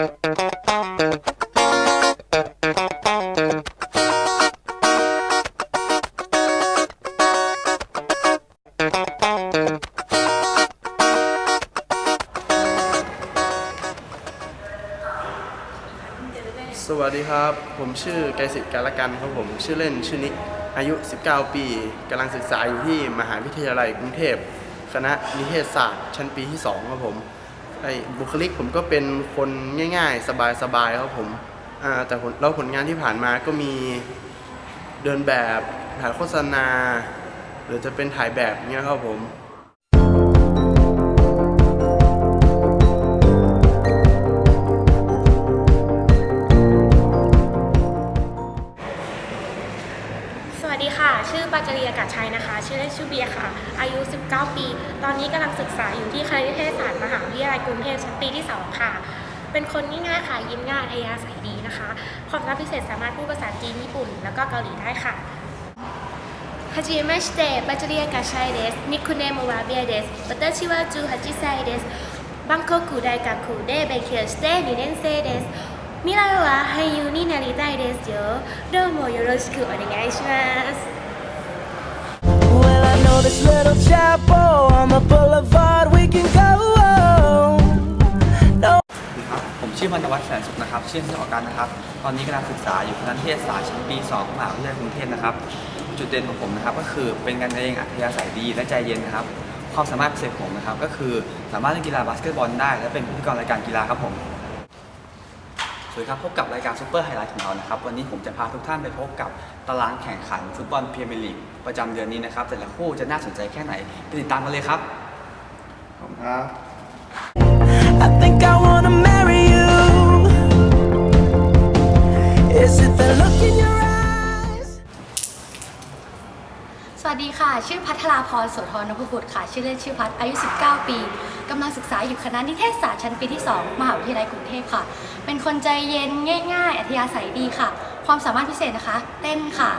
สวัสดีครับ ผมชื่อไกรสิทธิ์การละกันครับผมชื่อเล่นชื่อนิกอายุ 19 ปีกำลังศึกษาอยู่ที่มหาวิทยาลัยกรุงเทพ คณะนิเทศศาสตร์ ชั้นปีที่ 2 ครับผม ไอ้บุคลิกผมก็เป็นคนง่ายๆ สบายๆครับผมอ่าแต่ผลแล้วผลงานที่ผ่านมาก็มีเดินแบบถ่ายโฆษณา หรือจะเป็นถ่ายแบบเนี้ยครับผม สวัสดีค่ะ ชื่อปัจจรีอากาศชัยนะคะ ชื่อเล่นชื่อเบียร์ค่ะ อายุ 19 ปี ตอนนี้กำลังศึกษาอยู่ที่คณะนิเทศศาสตร์มหาวิทยาลัยกรุงเทพชั้นปีที่ 2 ค่ะ เป็นคนง่ายๆค่ะ ยิ้มง่ายอัธยาศัยดีนะคะ ความสามารถพิเศษสามารถพูดภาษาจีน ญี่ปุ่น แล้วก็เกาหลีได้ค่ะはじめまして、バチェリアガシャイです。ニックネームはビアです。私は18歳です。バンコク大学で勉強して2年生です。 未来は俳優になりたいですよ。どうもよろしくお願いします。 Well, I know this little chapel on the boulevard we can go. No. สวัสดีครับผมชื่อมนวัฒน์แสนสุขนะครับชื่อที่ออกกันนะครับ ตอนนี้กำลังศึกษาอยู่คณะนิเทศศาสตร์ชั้นปี2มหาวิทยาลัยกรุงเทพนะครับ จุดเด่นของผมนะครับก็คือเป็นกันเองอัธยาศัยดีและใจเย็นนะครับ ความสามารถพิเศษของผมนะครับก็คือสามารถเล่นกีฬาบาสเกตบอลได้ และเป็นพิธีกรรายการกีฬาครับผม สวัสดีครับพบกับรายการซูเปอร์ไฮไลท์ของเรานะครับวันนี้ผมจะพาทุกท่านไปพบกับตารางแข่งขันฟุตบอลพรีเมียร์ลีกประจำเดือนนี้นะครับแต่ละคู่จะน่าสนใจแค่ไหนไปติดตามกันเลยครับ ขอบคุณครับ สวัสดีค่ะ ชื่อพัทราพรโสธรนพบุตรค่ะ ชื่อเล่นชื่อพัทอายุ 19 ปีกำลังศึกษาอยู่คณะนิเทศศาสตร์ชั้นปีที่ 2 มหาวิทยาลัยกรุงเทพค่ะ เป็นคนใจเย็นง่าย ๆ อัธยาศัยดีค่ะ ความสามารถพิเศษนะคะ เต้นค่ะ